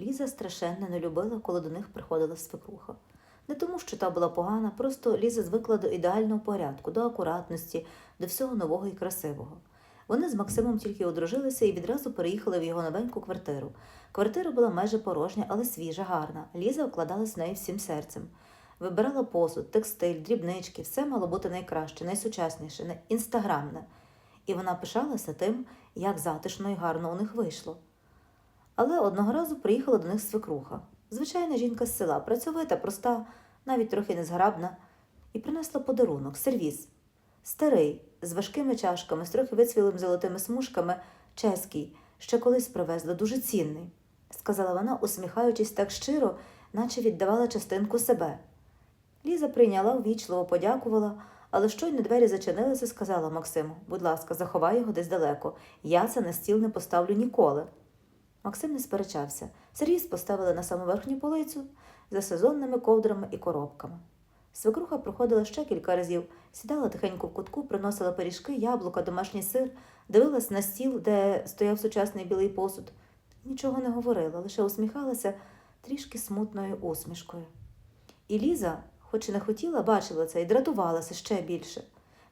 Ліза страшенно не любила, коли до них приходила свекруха. Не тому, що та була погана, просто Ліза звикла до ідеального порядку, до акуратності, до всього нового і красивого. Вони з Максимом тільки одружилися і відразу переїхали в його новеньку квартиру. Квартира була майже порожня, але свіжа, гарна. Ліза вкладалась в неї всім серцем. Вибирала посуд, текстиль, дрібнички, все мало бути найкраще, найсучасніше, інстаграмне. І вона пишалася тим, як затишно і гарно у них вийшло. Але одного разу приїхала до них свекруха. Звичайна жінка з села, працьовита, проста, навіть трохи незграбна, і принесла подарунок сервіз. Старий, з важкими чашками, з трохи вицвілим золотими смужками, чеський, ще колись привезла, дуже цінний, сказала вона, усміхаючись так щиро, наче віддавала частинку себе. Ліза прийняла, ввічливо подякувала, але щойно двері зачинилися, сказала Максиму: будь ласка, заховай його десь далеко. Я це на стіл не поставлю ніколи. Максим не сперечався. Сервіз поставили на саму верхню полицю за сезонними ковдрами і коробками. Свекруха проходила ще кілька разів, сідала тихенько в кутку, приносила пиріжки, яблука, домашній сир, дивилась на стіл, де стояв сучасний білий посуд. Нічого не говорила, лише усміхалася трішки смутною усмішкою. І Ліза, хоч і не хотіла, бачила це і дратувалася ще більше.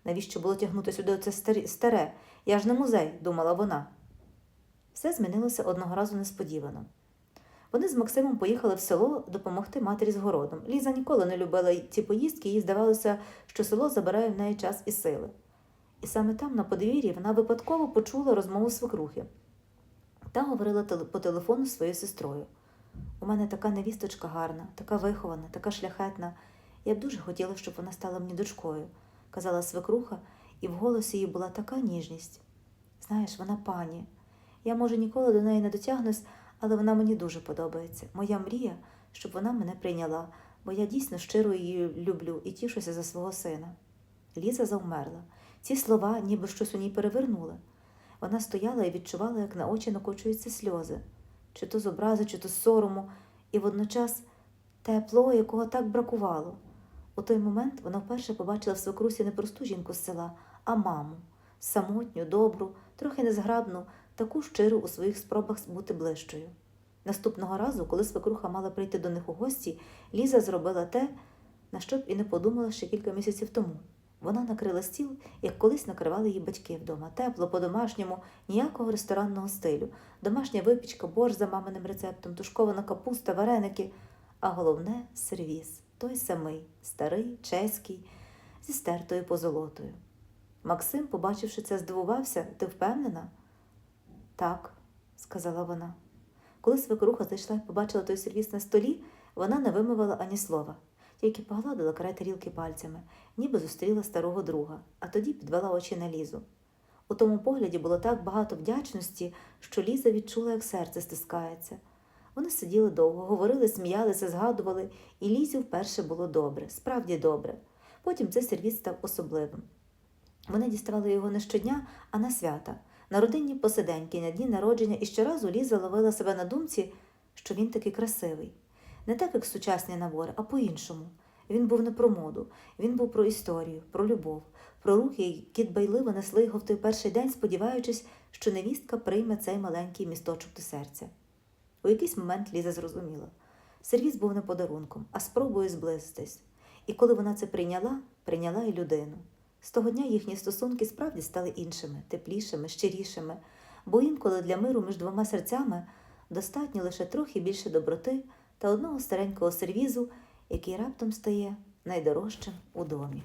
Навіщо було тягнути сюди це старе? Я ж не музей, думала вона. Все змінилося одного разу несподівано. Вони з Максимом поїхали в село допомогти матері з городом. Ліза ніколи не любила ці поїздки, їй здавалося, що село забирає в неї час і сили. І саме там, на подвір'ї, вона випадково почула розмову свекрухи та говорила по телефону зі своєю сестрою. У мене така невісточка гарна, така вихована, така шляхетна. Я б дуже хотіла, щоб вона стала мені дочкою, казала свекруха, і в голосі її була така ніжність. Знаєш, вона пані. Я, може, ніколи до неї не дотягнусь, але вона мені дуже подобається. Моя мрія, щоб вона мене прийняла, бо я дійсно щиро її люблю і тішуся за свого сина. Ліза завмерла. Ці слова ніби щось у ній перевернули. Вона стояла і відчувала, як на очі накочуються сльози, чи то з образи, чи то з сорому, і водночас тепло, якого так бракувало. У той момент вона вперше побачила в свекрусі не просту жінку з села, а маму, самотню, добру, трохи незграбну, таку щиру у своїх спробах бути ближчою. Наступного разу, коли свекруха мала прийти до них у гості, Ліза зробила те, на що б і не подумала ще кілька місяців тому. Вона накрила стіл, як колись накривали її батьки вдома. Тепло, по-домашньому, ніякого ресторанного стилю, домашня випічка, борщ за маминим рецептом, тушкована капуста, вареники, а головне сервіз, той самий, старий, чеський, зі стертою позолотою. Максим, побачивши це, здивувався. Ти впевнена? Так, сказала вона. Коли свекруха зайшла і побачила той сервіз на столі, вона не вимовила ані слова, тільки погладила край тарілки пальцями, ніби зустріла старого друга, а тоді підвела очі на Лізу. У тому погляді було так багато вдячності, що Ліза відчула, як серце стискається. Вони сиділи довго, говорили, сміялися, згадували, і Лізі вперше було добре, справді добре. Потім цей сервіз став особливим. Вони діставали його не щодня, а на свята, на родинні посиденьки, на дні народження, і щоразу Ліза ловила себе на думці, що він такий красивий. Не так, як сучасні набори, а по-іншому. Він був не про моду, він був про історію, про любов, про рухи, які дбайливо несли його в той перший день, сподіваючись, що невістка прийме цей маленький місточок до серця. У якийсь момент Ліза зрозуміла. Сервіз був не подарунком, а спробою зблизитись. І коли вона це прийняла, прийняла і людину. З того дня їхні стосунки справді стали іншими, теплішими, щирішими, бо інколи для миру між двома серцями достатньо лише трохи більше доброти та одного старенького сервізу, який раптом стає найдорожчим у домі.